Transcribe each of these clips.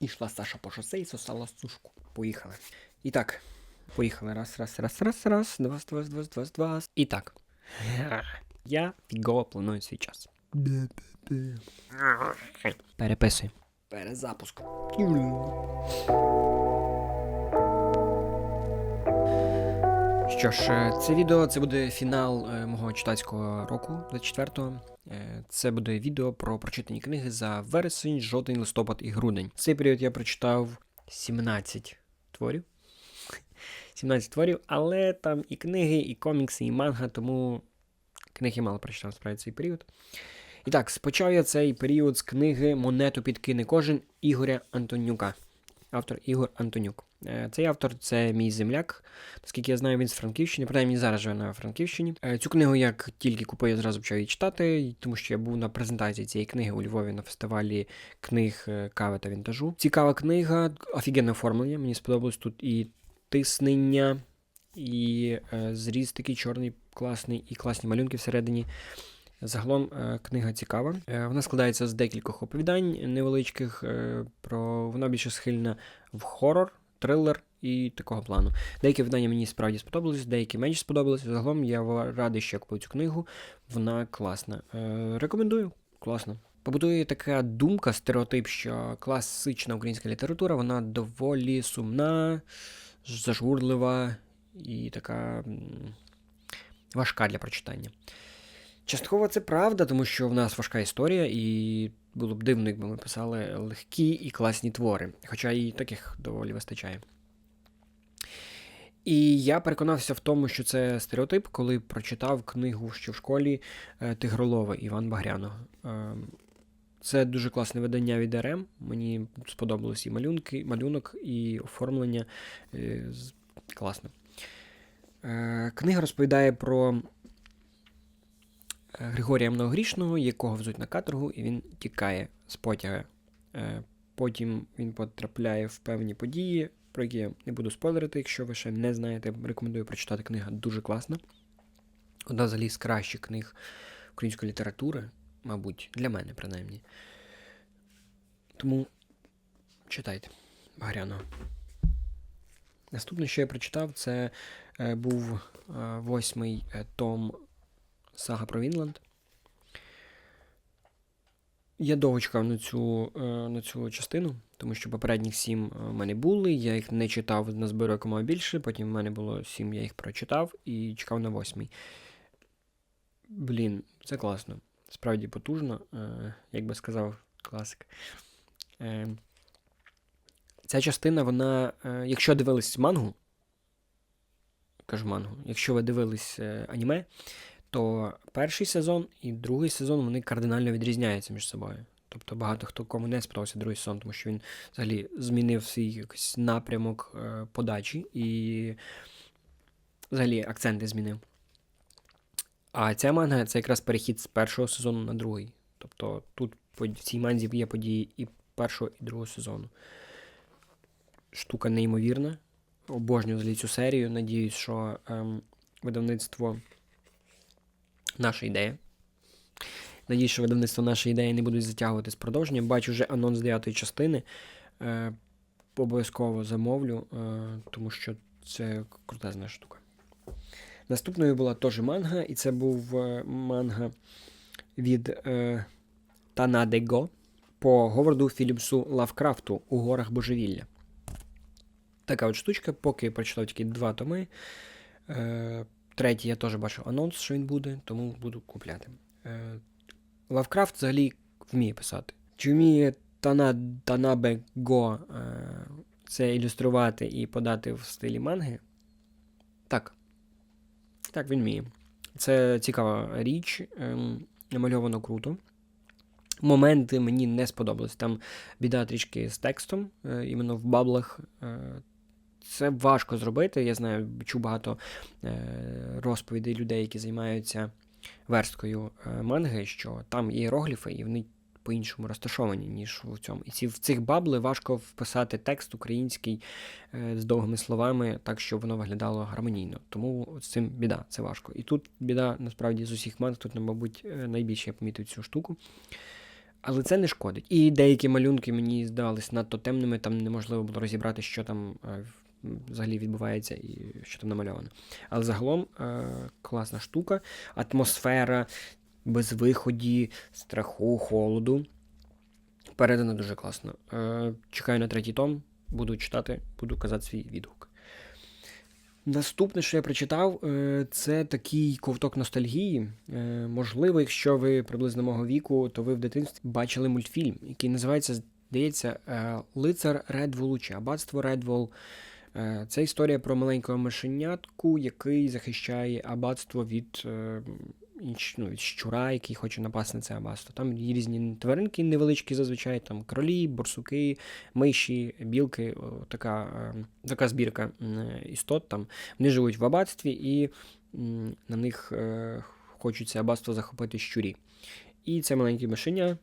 Ішла Саша по шосе і сосала сушку. Поїхали. І так, поїхали. Раз, раз, раз, раз, раз, два, два, два, два, два. І так. Я фігово планую свій час. Переписуй. Перезапуск. Що ж, е, це відео це буде фінал е, мого читацького року 24-го. Е, Це буде відео про прочитані книги за вересень, жовтень, листопад і грудень. В цей період я прочитав 17 творів. 17 творів, але там і книги, і комікси, і манга, тому книг я мало прочитав справді цей період. І так, спочав я цей період з книги Монету підкине кожен Ігоря Антонюка. Автор Ігор Антонюк. Е, Цей автор це мій земляк. Наскільки я знаю, він з Франківщини, принаймні зараз живе на Франківщині. Е, Цю книгу як тільки купив, я зразу почав її читати, тому що я був на презентації цієї книги у Львові на фестивалі книг е, кави та вінтажу. Цікава книга, офігенне оформлення. Мені сподобалось тут і тиснення, і зріз такий чорний, класний, і класні малюнки всередині. Загалом книга цікава. Вона складається з декількох оповідань невеличких. Про вона більше схильна в хорор, трилер і такого плану. Деякі видання мені справді сподобались, деякі менш сподобались. Загалом я радий, що я купив цю книгу. Вона класна. Е, Рекомендую, класно. Побудує така думка, стереотип, що класична українська література, вона доволі сумна, зажурлива і така важка для прочитання. Частково це правда, тому що в нас важка історія, і було б дивно, якби ми писали легкі і класні твори, хоча і таких доволі вистачає. І я переконався в тому, що це стереотип, коли прочитав книгу ще в школі е, Тигролова Іван Багряного. Е, Це дуже класне видання від РМ. Мені сподобались і малюнки, малюнок, і оформлення. Е, Класно. Книга розповідає про Григорія Многогрішного, якого везуть на каторгу, і він тікає з потяга. Е, Потім він потрапляє в певні події, про які я не буду спойлерити, якщо ви ще не знаєте, рекомендую прочитати книга дуже класна. Одна взагалі з кращих книг української літератури, мабуть, для мене, принаймні. Тому читайте Багряного. Наступне, що я прочитав, це е, був е, восьмий том Сага про Вінланд. Я довго чекав на цю, е, на цю частину, тому що попередніх сім е, в мене були, я їх не читав, назберу якомога більше, потім в мене було сім, я їх прочитав і чекав на восьмий. Блін, це класно. Справді потужно, е, як би сказав класик. Ця частина, вона, якщо дивились мангу, кажу мангу, якщо ви дивились аніме, то перший сезон і другий сезон вони кардинально відрізняються між собою. Тобто багато хто кому не сподобався другий сезон, тому що він взагалі змінив свій якийсь напрямок е, подачі і взагалі акценти змінив. А ця манга це якраз перехід з першого сезону на другий. Тобто тут в цій манзі є події і першого, і другого сезону. Штука неймовірна. Обожнюю взагалі цю серію. Надіюсь, що ем, видавництво наша ідея. Надіюсь, що видавництво наша ідея не будуть затягувати з продовженням. Бачу вже анонс 9 частини. Е, обов'язково замовлю, е, тому що це крутезна штука. Наступною була теж манга, і це був е, манга від е, Танадего по Говарду Філіпсу Лавкрафту у горах божевілля. Така от штучка, поки прочитав тільки два томи. Е, третій я теж бачив анонс, що він буде, тому буду купляти. Е, Лавкрафт взагалі вміє писати. Чи вміє Тана, Танабе Го е, це ілюструвати і подати в стилі манги? Так. Так, він вміє. Це цікава річ, ем, намальовано круто. Моменти мені не сподобались. Там біда трішки з текстом, е, іменно в баблах. Це важко зробити. Я знаю, чув багато е, розповідей людей, які займаються версткою е, манги, що там є іерогліфи, і вони по-іншому розташовані, ніж в цьому. І ці, в цих бабли важко вписати текст український е, з довгими словами, так, щоб воно виглядало гармонійно. Тому з цим біда, це важко. І тут біда насправді з усіх манг, тут, мабуть, е, найбільше я помітив цю штуку. Але це не шкодить. І деякі малюнки мені здавались надто темними, там неможливо було розібрати, що там взагалі відбувається і що там намальовано. Але загалом е, класна штука, атмосфера без виході, страху, холоду. Передано дуже класно. Е, чекаю на третій том, буду читати, буду казати свій відгук. Наступне, що я прочитав, е, це такий ковток ностальгії. Е, можливо, якщо ви приблизно мого віку, то ви в дитинстві бачили мультфільм, який називається, здається, е, Лицар Редволу чи Аббатство Редвол. Це історія про маленького мишенятку, який захищає аббатство від ну, щура, який хоче напасти на це аббатство. Там є різні тваринки невеличкі, зазвичай, там кролі, борсуки, миші, білки, така е, така збірка істот. там. Вони живуть в аббатстві і на них е, хочуть це аббатство захопити щурі. І це маленьке мишеня,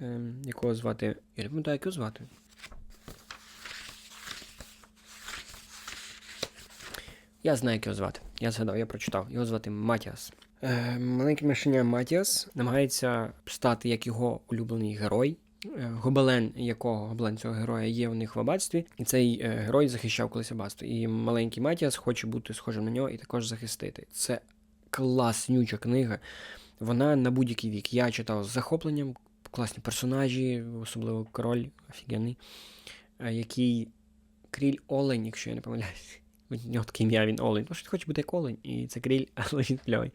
е, якого звати. Я не пам'ятаю, як його звати. Я знаю, як його звати. Я згадав, я прочитав. Його звати Матіас. Е, Маленьке мишеня Матіас намагається стати як його улюблений герой. Е, гобелен, якого гобелен цього героя є у них в аббатстві, і цей е, герой захищав колись аббатство. І маленький Матіас хоче бути схожим на нього і також захистити. Це класнюча книга. Вона на будь-який вік. Я читав з захопленням, класні персонажі, особливо король офігенний, який кріль Олень, якщо я не помиляюсь. У нього таке ім'я він Олень. Тому що хоче бути як Олень, і це кріль, але він кльовий.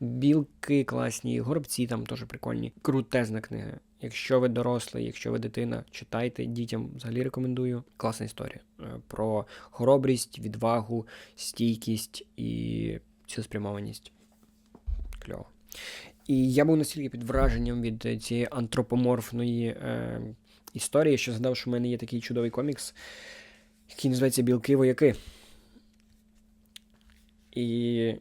Білки класні, горобці там теж прикольні. Крутезна книга. Якщо ви дорослий, якщо ви дитина, читайте дітям взагалі рекомендую. Класна історія е, про хоробрість, відвагу, стійкість і цілеспрямованість. Кльово. І я був настільки під враженням від цієї антропоморфної е, історії, що згадав, що в мене є такий чудовий комікс, який називається Білки-вояки. І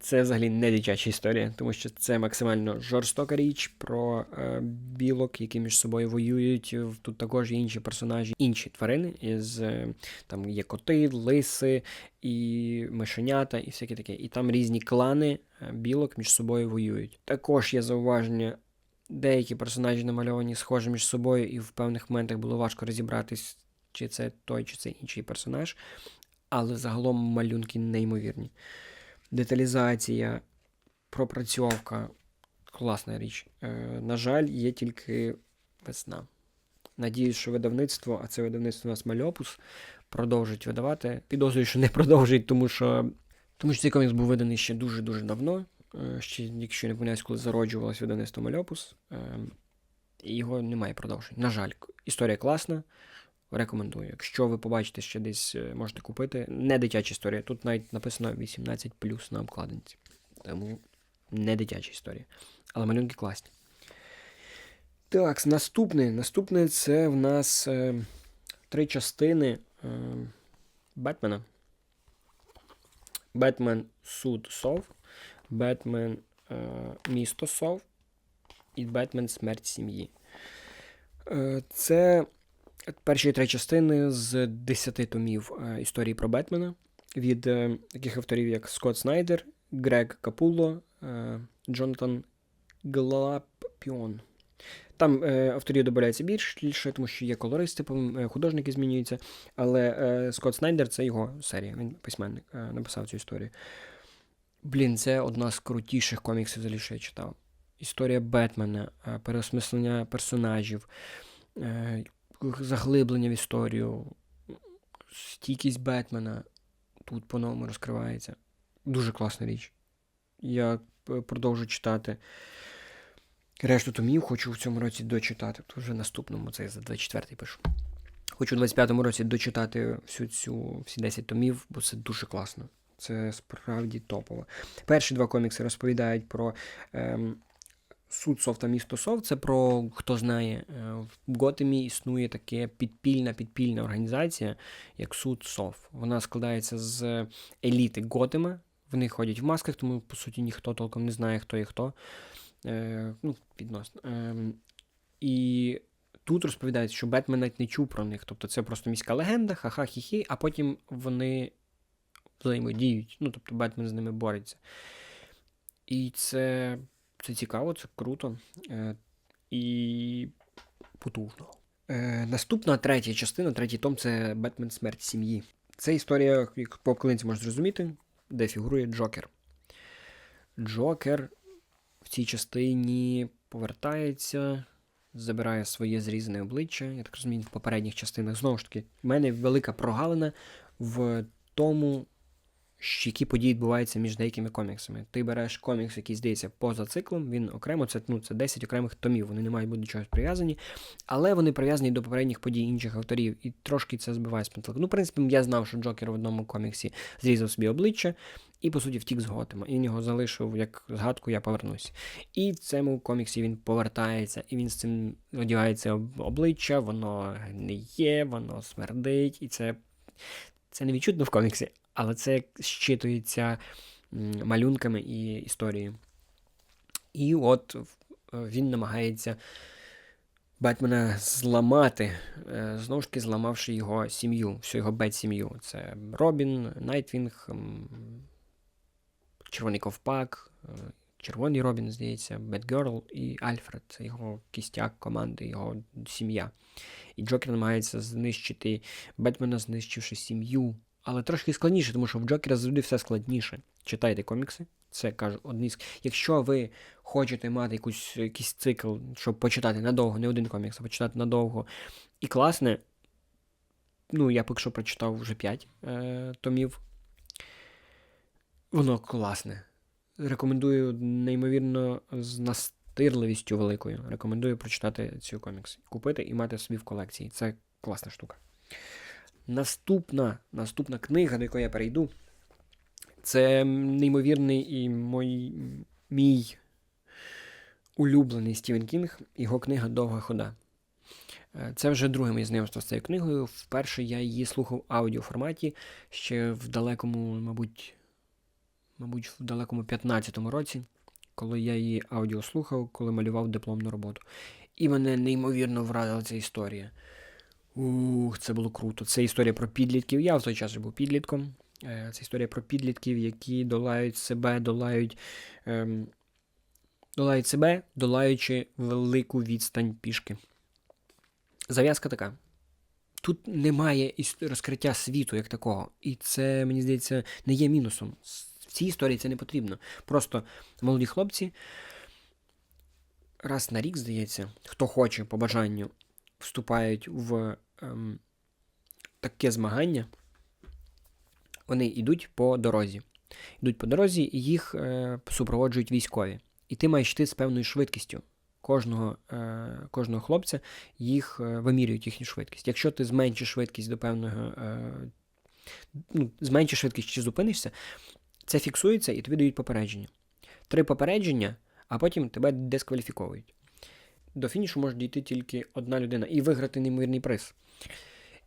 це взагалі не дитяча історія, тому що це максимально жорстока річ про е, білок, які між собою воюють. Тут також є інші персонажі, інші тварини. Із, е, Там є коти, лиси і мишенята, і всяке таке. І там різні клани е, білок між собою воюють. Також є зауваження. Деякі персонажі намальовані схожі між собою, і в певних моментах було важко розібратись, чи це той, чи це інший персонаж але загалом малюнки неймовірні. Деталізація, пропрацьовка класна річ. Е, На жаль, є тільки весна. Надіюсь, що видавництво, а це видавництво у нас Мальопус, продовжить видавати. Підозрюю, що не продовжить, тому що тому що цей комікс був виданий ще дуже-дуже давно. Е, ще, якщо не помиляюсь, коли зароджувалось видавництво Мальопус. Е, його немає продовжень. На жаль, історія класна. Рекомендую. Якщо ви побачите, що десь е, можете купити. Не дитяча історія. Тут навіть написано 18 плюс на обкладинці. Тому не дитяча історія. Але малюнки класні. Так, наступне. Наступне це в нас е, три частини е, Бетмена. Бетмен Суд Сов, Бетмен е, Місто Сов і Бетмен Смерть сім'ї. Е, Це перші три частини з десяти томів е, історії про Бетмена від е, таких авторів, як Скотт Снайдер, Грег Капулло, е, Джонатан Глапіон. Там е, авторів додається більше, тому що є колористи, художники змінюються. Але е, Скотт Снайдер це його серія, він письменник е, написав цю історію. Блін, це одна з крутіших коміксів, взагалі, що я читав. Історія Бетмена, переосмислення персонажів, заглиблення в історію, стійкість Бетмена тут по-новому розкривається. Дуже класна річ. Я продовжу читати. Решту томів хочу в цьому році дочитати. Тут вже наступному, це за 24-й пишу. Хочу у 25-му році дочитати всю цю, всі 10 томів, бо це дуже класно. Це справді топово. Перші два комікси розповідають про ем, Суд Сов та місто Сов це про хто знає, е, в Готемі існує таке підпільна підпільна організація, як суд Сов. Вона складається з еліти Готема. Вони ходять в масках, тому по суті ніхто толком не знає, хто є хто. Е, ну, відносно. Е, І тут розповідають, що Бетмен навіть не чув про них. Тобто це просто міська легенда, ха-ха-хі-хі, а потім вони взаємодіють. Ну, тобто Бетмен з ними бореться. І це. Це цікаво, це круто. Е, і потужно. Е, Наступна третя частина, третій том це Бетмен Смерть сім'ї. Це історія, як по обкладинці можна зрозуміти, де фігурує Джокер. Джокер в цій частині повертається, забирає своє зрізане обличчя. Я так розумію, в попередніх частинах. Знову ж таки, в мене велика прогалина в тому, які події відбуваються між деякими коміксами. Ти береш комікс, який здається поза циклом, він окремо, це ну, це 10 окремих томів, вони не мають бути до чогось прив'язані, але вони прив'язані до попередніх подій інших авторів, і трошки це збиває з пантелику. Ну, в принципі, я знав, що Джокер в одному коміксі зрізав собі обличчя. І, по суті, втік з Готема. І він його залишив як згадку, я повернусь. І в цьому коміксі він повертається, і він з цим одягається обличчя, воно гниє, воно смердить, і це це не відчутно в коміксі, але це щитується малюнками і історією. І от він намагається Бетмена зламати, е, знову ж таки, зламавши його сім'ю, всю його бет-сім'ю. Це Робін, Найтвінг, Червоний Ковпак, е, Червоний Робін, здається, Бетгерл і Альфред це його кістяк команди, його сім'я. І Джокер намагається знищити Бетмена, знищивши сім'ю. Але трошки складніше, тому що в Джокера завжди все складніше. Читайте комікси. Це кажу, одні з. Якщо ви хочете мати якусь, якийсь цикл, щоб почитати надовго, не один комікс, а почитати надовго і класне. Ну, я поки що прочитав вже 5 е, томів. Воно класне. Рекомендую неймовірно з настирливістю великою. Рекомендую прочитати цю комікс. Купити і мати собі в колекції. Це класна штука. Наступна наступна книга, до якої я перейду, це неймовірний і мой, мій улюблений Стівен Кінг, його книга Довга хода. Е, це вже друге моє знайомство з цією книгою. Вперше я її слухав в аудіоформаті ще в далекому, мабуть, мабуть, в далекому 15-му році, коли я її аудіо слухав, коли малював дипломну роботу. І мене неймовірно вразила ця історія. Ух, це було круто. Це історія про підлітків. Я в той час був підлітком. Е, це історія про підлітків, які долають себе, долають ем, долають себе, долаючи велику відстань пішки. Зав'язка така. Тут немає розкриття світу як такого. І це, мені здається, не є мінусом. В цій історії це не потрібно. Просто молоді хлопці раз на рік, здається, хто хоче по бажанню, вступають в ем, таке змагання. Вони йдуть по дорозі. Йдуть по дорозі, і їх е, супроводжують військові. І ти маєш йти з певною швидкістю. Кожного е, кожного хлопця їх е, вимірюють їхню швидкість. Якщо ти зменшиш швидкість до певного, е, ну, зменшиш швидкість чи зупинишся, це фіксується і тобі дають попередження. Три попередження, а потім тебе дискваліфіковують. До фінішу може дійти тільки одна людина і виграти неймовірний приз.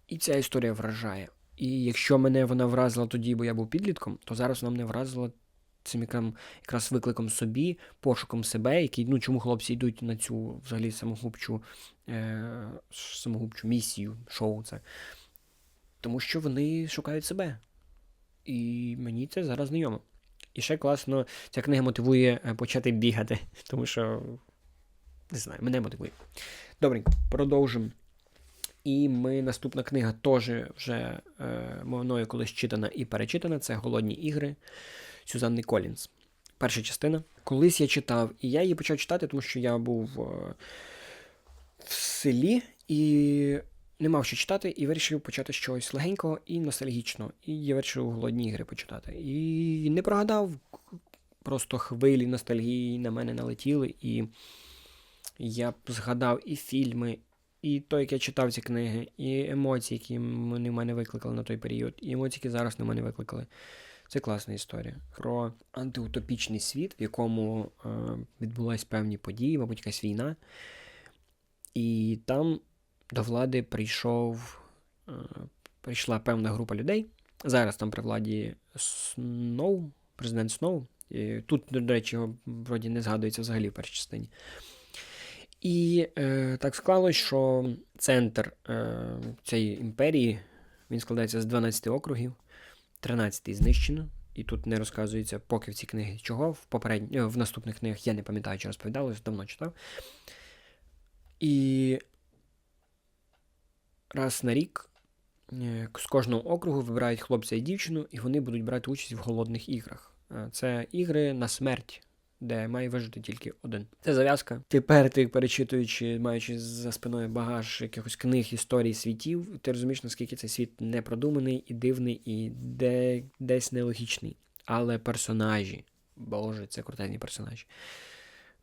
І ця історія вражає. І якщо мене вона вразила тоді, бо я був підлітком, то зараз вона мене вразила цим якраз викликом собі, пошуком себе, який, ну, чому хлопці йдуть на цю взагалі самогубчу е, самогубчу місію, шоу це. Тому що вони шукають себе. І мені це зараз знайомо. І ще класно, ця книга мотивує е, почати бігати, тому що, не знаю, мене мотивує. Добренько, продовжимо. І ми наступна книга теж вже е, мною колись читана і перечитана. Це Голодні ігри Сюзанни Колінс. Перша частина. Колись я читав, і я її почав читати, тому що я був е, в селі і не мав що читати, і вирішив почати щось легенького і ностальгічного. І я вирішив голодні ігри почитати. І не прогадав, просто хвилі ностальгії на мене налетіли, і я б згадав і фільми, і то, як я читав ці книги, і емоції, які вони в мене викликали на той період, і емоції, які зараз на мене викликали. Це класна історія про антиутопічний світ, в якому е, відбулись певні події, мабуть, якась війна. І там до влади прийшов, е, прийшла певна група людей. Зараз там при владі Сноу, президент Сноу. І Тут, до речі, його вроді не згадується взагалі в першій частині. І е, так склалось, що центр е, цієї імперії він складається з 12 округів, 13 знищено. І тут не розказується поки в цій книгі чого. В попередні, в наступних книгах я не пам'ятаю, чи розповідалось, давно читав. І раз на рік е, з кожного округу вибирають хлопця і дівчину, і вони будуть брати участь в голодних іграх. Е, Це ігри на смерть, де має вижити тільки один. Це зав'язка. Тепер ти перечитуючи, маючи за спиною багаж якихось книг, історій, світів, ти розумієш, наскільки цей світ непродуманий і дивний, і де, десь нелогічний. Але персонажі, боже, це крутезні персонажі.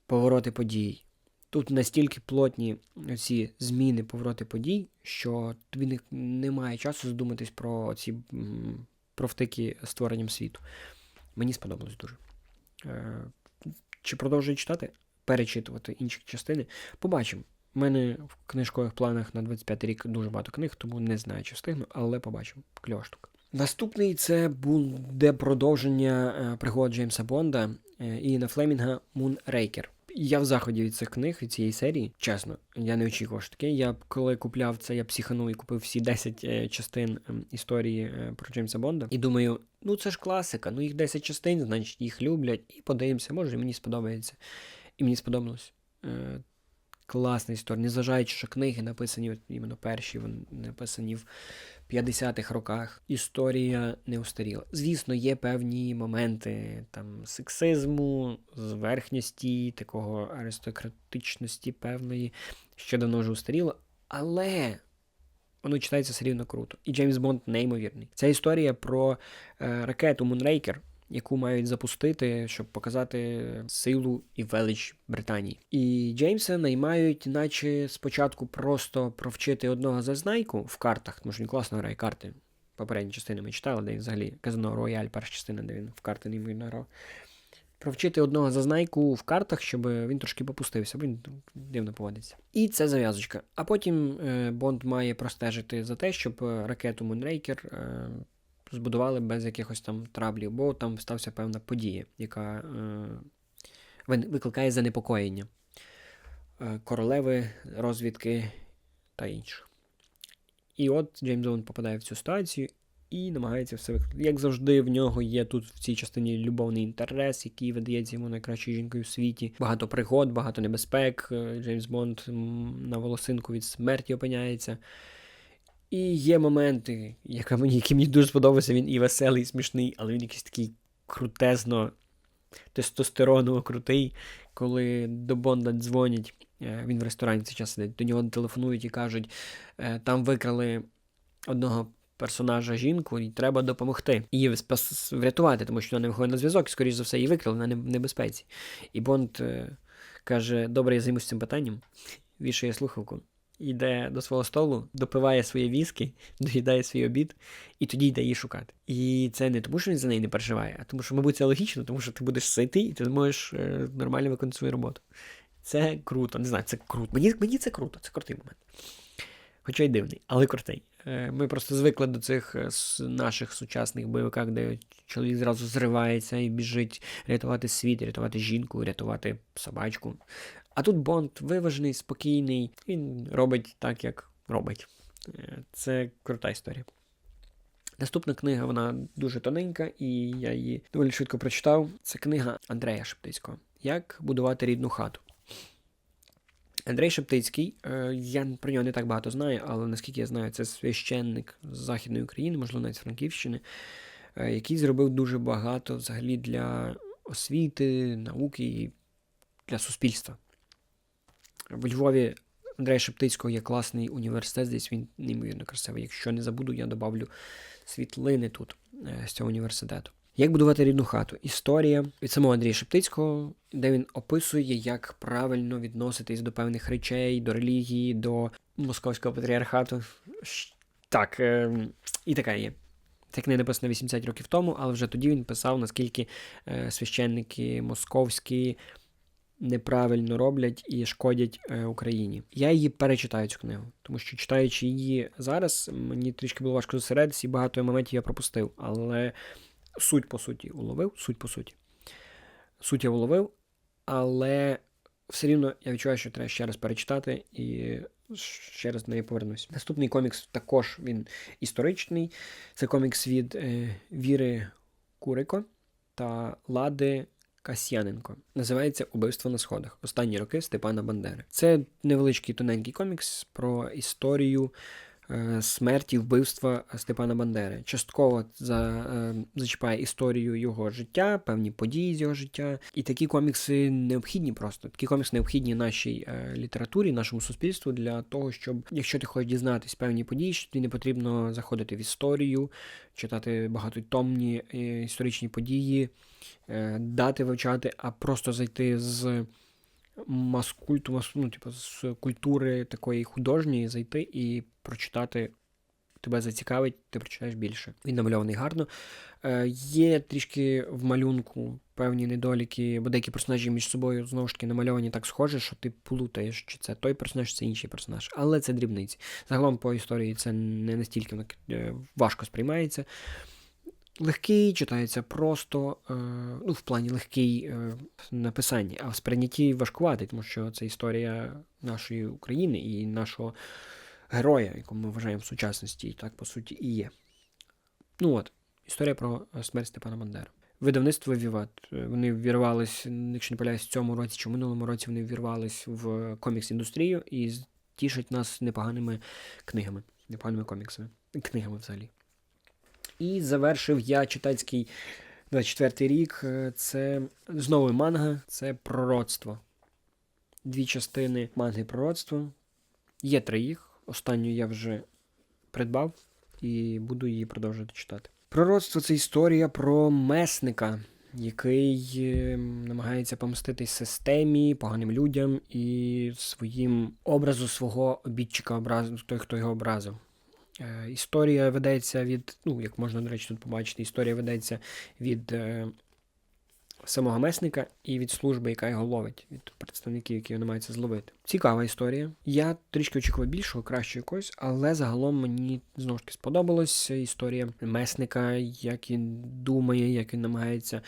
Повороти подій. Тут настільки плотні ці зміни, повороти подій, що тобі не, немає часу задуматись про ці про втики створенням світу. Мені сподобалось дуже. Чи продовжую читати? Перечитувати інші частини? Побачимо. У мене в книжкових планах на 25 рік дуже багато книг, тому не знаю, чи встигну, але побачимо. Кльова штука. Наступний це буде продовження е, пригод Джеймса Бонда е, і на Флемінга Мунрейкер. Я в заході від цих книг, від цієї серії, чесно, я не очікував що таке. Я коли купляв це, я психанув і купив всі 10 е, частин ем, історії е, про Джеймса Бонда. І думаю, ну це ж класика, ну їх 10 частин, значить їх люблять, і подивимося, може мені сподобається. І мені сподобалось. Е, Класна історія, незважаючи, що книги написані, от іменно перші, вони написані в 50-х роках. Історія не устаріла. Звісно, є певні моменти там сексизму, зверхності, такого аристократичності певної, що давно вже устаріло, але воно читається все рівно круто. І Джеймс Бонд неймовірний. Ця історія про е, ракету Мунрейкер, яку мають запустити, щоб показати силу і велич Британії. І Джеймса наймають, наче спочатку просто провчити одного зазнайку в картах, тому що він класно грає карти. Попередні частини ми читали, де взагалі казино Рояль, перша частина, де він в карти неймовірно грав. Провчити одного зазнайку в картах, щоб він трошки попустився, бо він дивно поводиться. І це зав'язочка. А потім е, Бонд має простежити за те, щоб е, ракету Мунрейкер е, збудували без якихось там траблів, бо там стався певна подія, яка е, викликає занепокоєння е, королеви, розвідки та інших. І от Джеймс Бонд попадає в цю ситуацію і намагається все викликати. Як завжди, в нього є тут в цій частині любовний інтерес, який видається йому найкращою жінкою в світі. Багато пригод, багато небезпек. Е, Джеймс Бонд на волосинку від смерті опиняється. І є моменти, яка мені, які мені дуже сподобався, він і веселий, і смішний, але він якийсь такий крутезно тестостероново крутий, коли до Бонда дзвонять. е, Він в ресторані цей час сидить, до нього телефонують і кажуть, е, там викрали одного персонажа жінку, і треба допомогти. Її врятувати, тому що вона не виходить на зв'язок, і, скоріш за все, її викрали, в небезпеці. І Бонд е, каже: Добре, я займусь цим питанням, вішає слухавку, йде до свого столу, допиває своє віскі, доїдає свій обід, і тоді йде її шукати. І це не тому, що він за неї не переживає, а тому, що, мабуть, це логічно, тому що ти будеш ситий, і ти зможеш е, нормально виконати свою роботу. Це круто, не знаю, це круто. Мені, мені це круто, це крутий момент. Хоча й дивний, але крутий. Е, Ми просто звикли до цих е, наших сучасних бойовиках, де чоловік зразу зривається і біжить рятувати світ, рятувати жінку, рятувати собачку. А тут Бонд виважений, спокійний, він робить так, як робить. Е, Це крута історія. Наступна книга, вона дуже тоненька, і я її доволі швидко прочитав. Це книга Андрея Шептицького Як будувати рідну хату. Андрей Шептицький, е, я про нього не так багато знаю, але наскільки я знаю, це священник з Західної України, можливо, навіть з Франківщини, е, який зробив дуже багато взагалі для освіти, науки і для суспільства. В Львові Андрея Шептицького є класний університет, десь він неймовірно красивий. Якщо не забуду, я добавлю світлини тут е, з цього університету. Як будувати рідну хату? Історія від самого Андрія Шептицького, де він описує, як правильно відноситись до певних речей, до релігії, до московського патріархату. Так, е, і така є. Ця книга написана 80 років тому, але вже тоді він писав, наскільки е, священники московські неправильно роблять і шкодять е, Україні. Я її перечитаю цю книгу, тому що читаючи її зараз, мені трішки було важко зосередитися, і багато моментів я пропустив. Але суть по суті уловив, суть по суті. Суть я уловив, але все рівно я відчуваю, що треба ще раз перечитати і ще раз до неї повернусь. Наступний комікс також він історичний. Це комікс від е, Віри Курико та Лади Касьяненко. Називається Убивство на сходах. Останні роки Степана Бандери. Це невеличкий тоненький комікс про історію е, смерті, вбивства Степана Бандери. Частково за, е, зачіпає історію його життя, певні події з його життя. І такі комікси необхідні просто. Такі комікси необхідні нашій е, літературі, нашому суспільству для того, щоб, якщо ти хочеш дізнатись певні події, що тобі не потрібно заходити в історію, читати багатотомні історичні події, дати вивчати, а просто зайти з маскульту, мас, ну, типу, з культури такої художньої, зайти і прочитати. Тебе зацікавить, ти прочитаєш більше. Він намальований гарно. Е, є трішки в малюнку певні недоліки, бо деякі персонажі між собою знову ж таки намальовані так схоже, що ти плутаєш, чи це той персонаж, чи це інший персонаж. Але це дрібниці. Загалом по історії це не настільки е, важко сприймається. Легкий, читається просто, е, ну, в плані легкий е, в написанні, а в сприйнятті важкуватий, тому що це історія нашої України і нашого героя, якого ми вважаємо в сучасності, і так по суті і є. Ну от, історія про е, смерть Степана Бандери. Видавництво Віват. Вони ввірвались, якщо не помиляюсь, в цьому році чи в минулому році вони ввірвались в комікс-індустрію і тішать нас непоганими книгами, непоганими коміксами. Книгами взагалі. І завершив я читацький 24 рік. Е, Це знову манга, це пророцтво. Дві частини манги пророцтво. Є три їх. Останню я вже придбав і буду її продовжувати читати. Пророцтво це історія про месника, який е, намагається помститись системі, поганим людям і своїм образу свого обідчика, образу, той, хто його образив. Е, Історія ведеться від, ну, як можна, до речі, тут побачити, історія ведеться від е, самого месника і від служби, яка його ловить, від представників, які його намагаються зловити. Цікава історія. Я трішки очікував більшого, кращого якогось, але загалом мені знову ж таки сподобалась історія месника, як він думає, як він намагається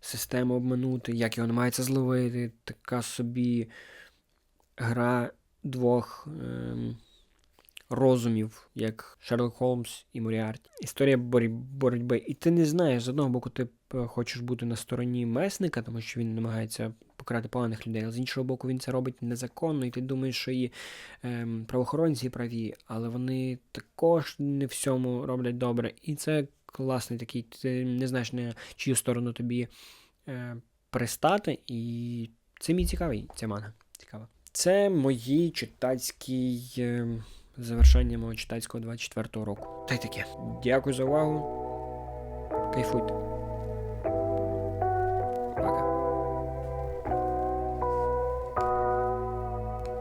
систему обманути, як його намагається зловити. Така собі гра двох. Ем, розумів, як Шерлок Холмс і Моріарті. Історія борі- боротьби. І ти не знаєш, з одного боку, ти е, хочеш бути на стороні месника, тому що він намагається покарати поганих людей, але з іншого боку, він це робить незаконно, і ти думаєш, що і ем, правоохоронці праві, але вони також не всьому роблять добре. І це класний такий, ти не знаєш на чию сторону тобі е, пристати, і це мій цікавий, ця манга. Цікава. Це мої читацькі. Е, завершення мого читацького 24-го року. Та й таке. Дякую за увагу. Кайфуйте.